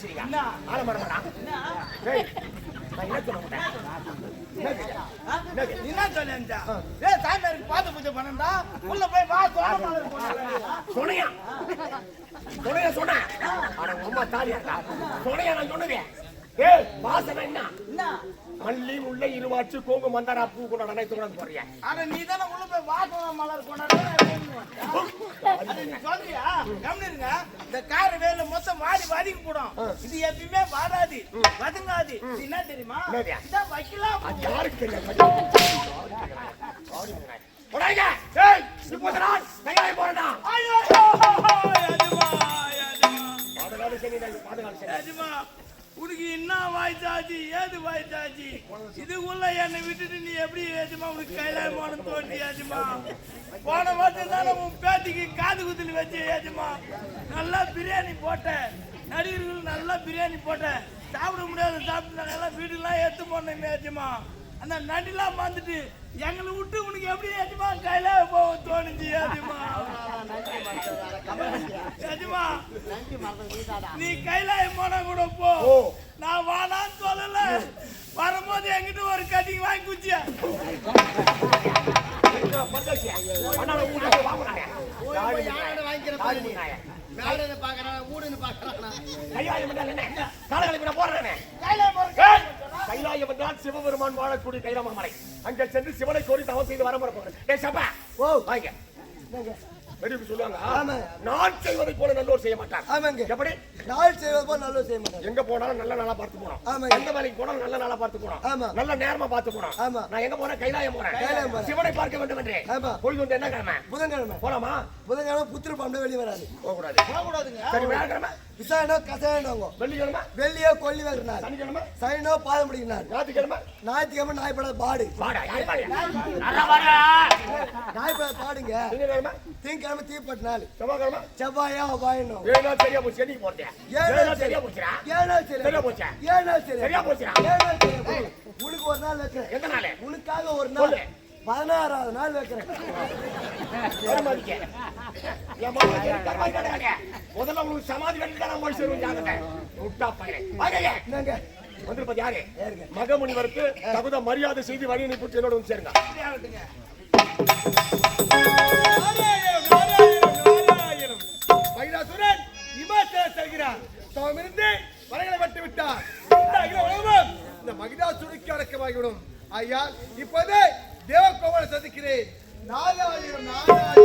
பண்ணடா டேய் நான் என்ன சொல்ல மாட்டேன்? என்ன பாத பூஜை பண்ணண்டா உள்ள போய் வா சொன்னையா? சொன்னையா சொன்னேன் அட உம்மா தாலியாடா சொன்னையா நான் சொன்னதே. ஏய் வாசனை என்ன? என்ன? மல்லி முல்லை இருவாச்சு கோங்கு மந்தாரா பூ கூட நினைத்து கொண்டு போறியா ஆனா நீ தானே உள்ள போய் வா தோண மலர் கொண்டாட சொல்றியா? கம்னிருங்க இந்த கார வேல மொத்தம் வாடி வதங்கி போடும். இது எப்பயுமே வாடாது வதங்காது. என்ன தெரியுமா? இதான் வைக்கலாம் யாருக்கு தெரியும்? சரி சரி உனக்கு என்ன வாய்ச்சாச்சு ஏது வாய்ச்சாச்சு இதுக்குள்ள என்னை விட்டுட்டு நீ எப்படி ஏஜமா? உனக்கு கைலாயமான தோண்டி ஏஜமா? போன வாட்டம் தானே உன் பேத்திக்கு காது குத்துல வச்சு ஏச்சுமா நல்லா பிரியாணி போட்டேன். நடிகர்கள் நல்லா பிரியாணி போட்டேன். சாப்பிட முடியாத சாப்பிட்டு எல்லாம் வீட்டுலாம் எடுத்து போனேன் ஏச்சுமா அந்த நண்டிலாம் வந்துட்டு எங்களை விட்டு உனக்கு எப்படி ஏஜமா கைலாய போக தோணுச்சு ஏஜமா ஏஜமா நீ கைலாயம் போனா கூட போ. நான் வானான்னு சொல்லல. வரும்போது என்கிட்ட ஒரு கட்டிங் வாங்கி குச்சியா? என்றால் என்ன காலங்களை விட போடுறேனே கைலாயம் என்றால் சிவபெருமான் வாழக்கூடிய கைலாம மலை. அங்கே சென்று சிவனை கோரி தவம் செய்து வர போறேன் ஓ. வாங்க. சொல்லுவாங்க. ஆமா. நான் செய்வதை போல நல்லோர் செய்ய மாட்டார். ஆமாங்க. எப்படி? நாள் செய்வது போல் நல்லது செய்ய மாட்டாங்க எங்க போனாலும் நல்ல நாளா பார்த்து போனோம். ஆமா. எந்த வேலைக்கு போனாலும் நல்ல நாளா பார்த்து போனோம். ஆமா. நல்ல நேரமா பார்த்து போனோம். ஆமா. நான் எங்க போறேன்? கைலாயம் போறேன். கைலாயம். சிவனை பார்க்க வேண்டும் என்றே. ஆமா. வந்து என்ன கிழமை? புதன்கிழமை. போலாமா? புதன்கிழமை புத்திர பாம்பே வெளியே வராது. போக கூடாது போகக்கூடாதுங்க. சரி வியாழக்கிழமை? விசாரணோ கசாயனோங்க வெள்ளிக்கிழமை? வெள்ளியோ கொல்லி வைக்கிறார் சனிக்கிழமை? சைனோ பாதம் பிடிக்கிறார் ஞாயிற்றுக்கிழமை? ஞாயிற்றுக்கிழமை நாய்ப்படாத பாடு. நாய்ப்படாத பாடுங்க. திங்கக்கிழமை? தீப்பட்ட நாள் செவ்வாய்க்கிழமை? செவ்வாயா வாயணும் ஏழு சரியா போச்சு சென்னைக்கு போறேன் ஏழு சரியா போச்சுடா? ஏழு சரியா போச்சா? ஏழு சரியா போச்சுடா? ஏழு நாள் சரி. உனக்கு ஒரு நாள் வைக்கிறேன். எந்த நாள்? உனக்காக ஒரு நாள். பதினாறாவது நாள் வைக்கிறேன். முதல்ல உங்களுக்கு சமாதி கட்டி தான் சேருவோம் பையன் வந்திருப்பது யாரு யாருங்க? மகமுனிவருக்கு தகுந்த மரியாதை செய்து வழி அனுப்பி என்னோட வந்து சேருங்க ஆகட்டுங்க மகிழாசுரன் இமாச்சல செல்கிறார் தவமிருந்து மலைகளை விட்டார் இந்த அகில அடக்கமாகிவிடும் ஐயா இப்போது தேவகோவலை சந்திக்கிறேன் நாலாயிரம் நாலாயிரம்